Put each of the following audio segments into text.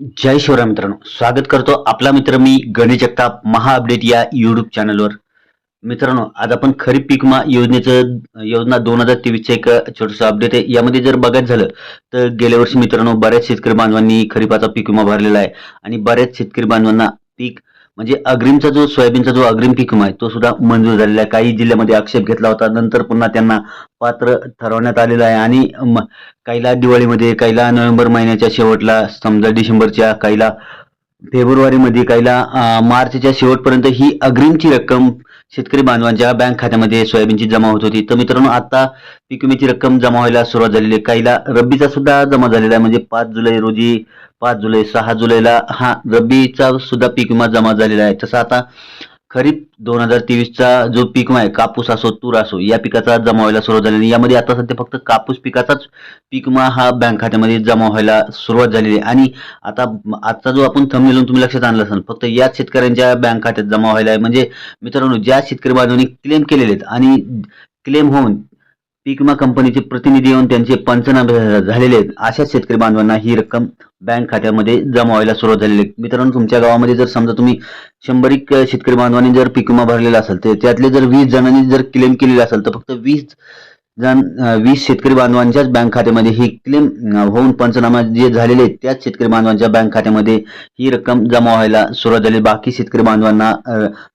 जय शिवराय मित्रांनो स्वागत करतो आपला मित्र मी गणेश जगताप महा अपडेट या युट्यूब चॅनलवर मित्रांनो आज आपण खरीप पीक विमा योजनेचं योजना दोन हजार तेवीसचं एक छोटंसं अपडेट आहे. यामध्ये जर बघायचं झालं तर गेल्या वर्षी मित्रांनो बऱ्याच शेतकरी बांधवांनी खरीपाचा पीक विमा भरलेला आहे. आणि बऱ्याच शेतकरी बांधवांना पीक म्हणजे अग्रिमचा जो सोयाबीनचा जो अग्रिम पीक विमा आहे तो सुद्धा मंजूर झालेला आहे. काही जिल्ह्यामध्ये आक्षेप घेतला होता. नंतर पुन्हा त्यांना पात्र ठरवण्यात आलेलं आहे. आणि म- काहीला दिवाळीमध्ये काहीला नोव्हेंबर महिन्याच्या शेवटला समजा डिसेंबरच्या काहीला फेब्रुवारीमध्ये काहीला मार्चच्या शेवटपर्यंत ही अग्रिमची रक्कम शेतकरी बांधवांच्या बँक खात्यामध्ये सोयाबीनची जमा होत होती. तर मित्रांनो आता पीक विम्याची रक्कम जमा व्हायला सुरुवात झालेली आहे. काहीला रब्बीचा सुद्धा जमा झालेला आहे. म्हणजे पाच जुलै रोजी पाच जुलै सहा जुलैला हा रब्बीचा सुद्धा पीक विमा जमा झालेला आहे. तसं आता खरीप दोन हजार तेवीसचा जो पीक आहे कापूस असो तूर असो या पिकाचा जमा व्हायला सुरुवात झालेली यामध्ये आता सध्या फक्त कापूस पिकाचाच पीक विमा हा बँक खात्यामध्ये जमा व्हायला सुरुवात झालेली आहे. आणि आता आजचा जो आपण थंबनेल तुम्ही लक्षात आणलं असेल फक्त याच शेतकऱ्यांच्या बँक खात्यात जमा व्हायला आहे. म्हणजे मित्रांनो ज्या शेतकरी बांधवांनी क्लेम केलेले आहेत आणि क्लेम होऊन पीक विमा कंपनीचे प्रतिनिधी येऊन त्यांचे पंचनामे झालेले आहेत. अशा शेतकरी बांधवांना ही रक्कम बँक खात्यामध्ये जमा व्हायला सुरुवात झालेली आहे. मित्रांनो तुमच्या गावामध्ये जर समजा तुम्ही शंभरीक शेतकरी बांधवांनी जर पीक विमा भरलेला असेल तर त्यातले जर वीस जणांनी जर क्लेम केलेला असेल तर फक्त वीस जण वीस शेतकरी बांधवांच्याच बँक खात्यामध्ये ही क्लेम होऊन पंचनामा जे झालेले त्याच शेतकरी बांधवांच्या बँक खात्यामध्ये ही रक्कम जमा व्हायला सुरुवात झाली. बाकी शेतकरी बांधवांना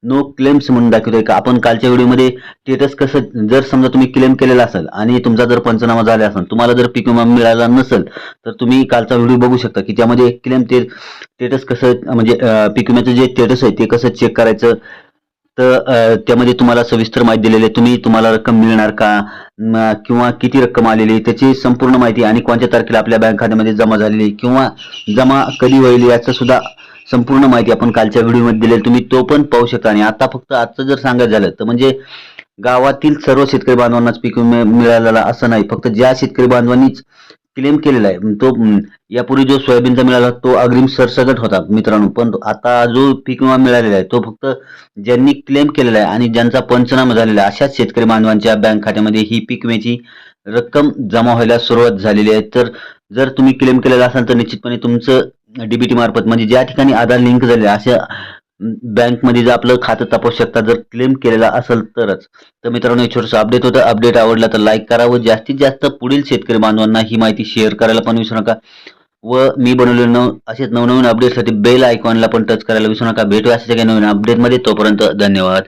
नो क्लेम्स म्हणून दाखवतोय का? आपण कालच्या व्हिडिओमध्ये स्टेटस कसं जर समजा तुम्ही क्लेम केलेला असेल आणि तुमचा जर पंचनामा झाला असेल तुम्हाला जर पीक विमा मिळाला नसेल तर तुम्ही कालचा व्हिडिओ बघू शकता की त्यामध्ये क्लेम ते स्टेटस कसं म्हणजे पीक विम्याचं जे स्टेटस आहे ते कसं चेक करायचं तर त्यामध्ये तुम्हाला सविस्तर माहिती दिलेली आहे. तुम्ही तुम्हाला रक्कम मिळणार का? किंवा किती रक्कम आलेली त्याची संपूर्ण माहिती आणि कोणत्या तारखेला आपल्या बँक खात्यामध्ये जमा झालेली किंवा जमा कधी होईल याचं सुद्धा संपूर्ण माहिती आपण कालच्या व्हिडिओमध्ये दिलेली तुम्ही तो पण पाहू शकता. आणि आता फक्त आजचं जर सांगायचं झालं तर म्हणजे गावातील सर्व शेतकरी बांधवांनाच पीक मिळालेला असं नाही. फक्त ज्या शेतकरी बांधवांनीच क्लेम केलेला आहे. तो यापूर्वी जो सोयाबीनचा मिळाला तो अग्रिम सरसगट होता मित्रांनो. पण आता जो पीक विमा मिळालेला आहे तो फक्त ज्यांनी क्लेम केलेला आहे आणि ज्यांचा पंचनामा झालेला आहे अशाच शेतकरी बांधवांच्या बँक खात्यामध्ये ही पीक विम्याची रक्कम जमा व्हायला सुरुवात झालेली आहे. तर जर तुम्ही क्लेम केलेला असाल तर निश्चितपणे तुमचं डीबीटी मार्फत म्हणजे ज्या ठिकाणी आधार लिंक झाले अशा बँकमध्ये जर आपलं खातं तपासू शकता जर क्लेम केलेला असेल तरच. तर मित्रांनो हे छोटंसं अपडेट होतं अपडेट आवडला तर लाईक करा व जास्तीत जास्त पुढील शेतकरी बांधवांना ही माहिती शेअर करायला पण विसरू नका. व मी बनवले नव असेच नवनवीन अपडेटसाठी बेल आयकॉनला पण टच करायला विसरू नका. भेटूया असं सगळ्या नवीन अपडेटमध्ये तोपर्यंत धन्यवाद.